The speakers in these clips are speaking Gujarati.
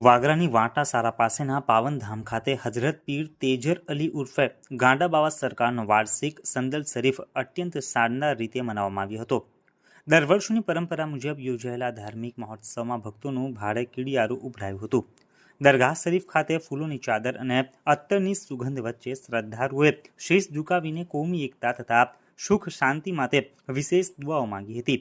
વાગરાની વાંટાસારા પાસેના પાવનધામ ખાતે હજરત પીર તેજર અલી ઉર્ફે ગાંડા બાવા સરકારનો વાર્ષિક સંદલ શરીફ અત્યંત શાનદાર રીતે મનાવવામાં આવ્યો હતો. દર વર્ષની પરંપરા મુજબ યોજાયેલા ધાર્મિક મહોત્સવમાં ભક્તોનું ભારે કીડિયારું ઉભરાયું હતું. દરગાહ શરીફ ખાતે ફૂલોની ચાદર અને અત્તરની સુગંધ વચ્ચે શ્રદ્ધાળુઓએ શીશ ઝુકાવીને કોમી એકતા તથા સુખ શાંતિ માટે વિશેષ દુઆઓ માંગી હતી.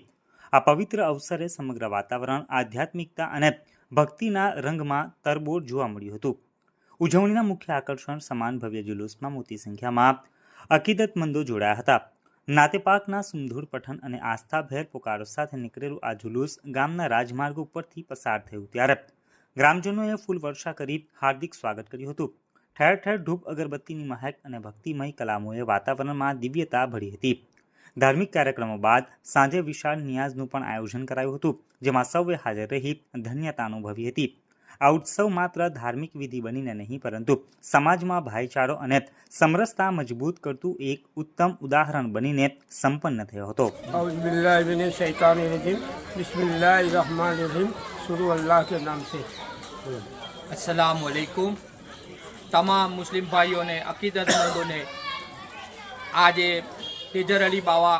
આ પવિત્ર અવસરે સમગ્ર વાતાવરણ, આધ્યાત્મિકતા અને ભક્તિના રંગમાં તરબોળ જોવા મળ્યું હતું. ઉજવણીના મુખ્ય આકર્ષણ સમાન ભવ્ય જુલુસમાં મોટી સંખ્યામાં અકીદતમંદો જોડાયા હતા. નાતેપાકના સુંદુર પઠન અને આસ્થાભેર પોકારો સાથે નીકળેલું આ જુલુસ ગામના રાજમાર્ગ ઉપરથી પસાર થયું ત્યારે ગ્રામજનોએ ફૂલ વર્ષા કરી હાર્દિક સ્વાગત કર્યું હતું. ઠેર ઠેર ધૂપ, અગરબત્તીની મહેક અને ભક્તિમય કલામોએ વાતાવરણમાં દિવ્યતા ભરી હતી. ધાર્મિક કાર્યક્રમો બાદ સાંજે વિશાળ નિયાઝનું પણ આયોજન કરાયું હતું જેમાં સૌએ હાજર રહી ધન્યતા અનુભવી હતી. આ ઉત્સવ માત્ર ધાર્મિક વિધિ બનીને નહીં પરંતુ સમાજમાં ભાઈચારો અને સમરસતા મજબૂત કરતું એક ઉત્તમ ઉદાહરણ બનીને સંપન્ન થયો હતો. અસલામ વાલેકુમ તમામ મુસ્લિમ ભાઈઓને અકીદતમંદોને આજે તેજર અલી બાવા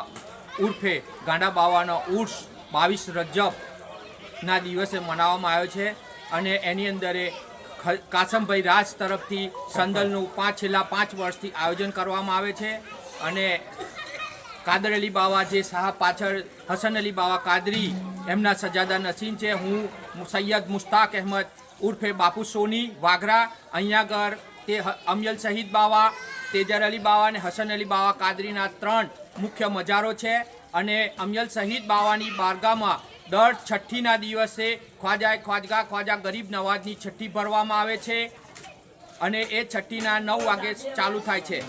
ઉર્ફે ગાંડા બાવાનો ઉર્સ બાવીસ રજબના દિવસે મનાવવામાં આવ્યો છે અને એની અંદરે કાસમભાઈ રાજ તરફથી સંદલનું પાંચ, છેલ્લા પાંચ વર્ષથી આયોજન કરવામાં આવે છે અને કાદર અલી બાવા જે સાહેબ પાછળ, હસન અલી બાવા કાદરી એમના સજાદા નસીન છે. હું સૈયદ મુસ્તાક અહેમદ ઉર્ફે બાપુ સોની વાઘરા, અહીંયા આગળ તે અમયલ શહીદ બાવા તેજર અલી બાવા અને હસન અલી બાવા કાદરીના ત્રણ મુખ્ય મજારો છે અને અમયલ શહીદ બાવાની બારગામાં દર છઠ્ઠીના દિવસે ખ્વાજા ખ્વાજગા, ખ્વાજા ગરીબ નવાજની છઠ્ઠી ભરવામાં આવે છે અને એ છઠ્ઠીના નવ વાગે ચાલુ થાય છે.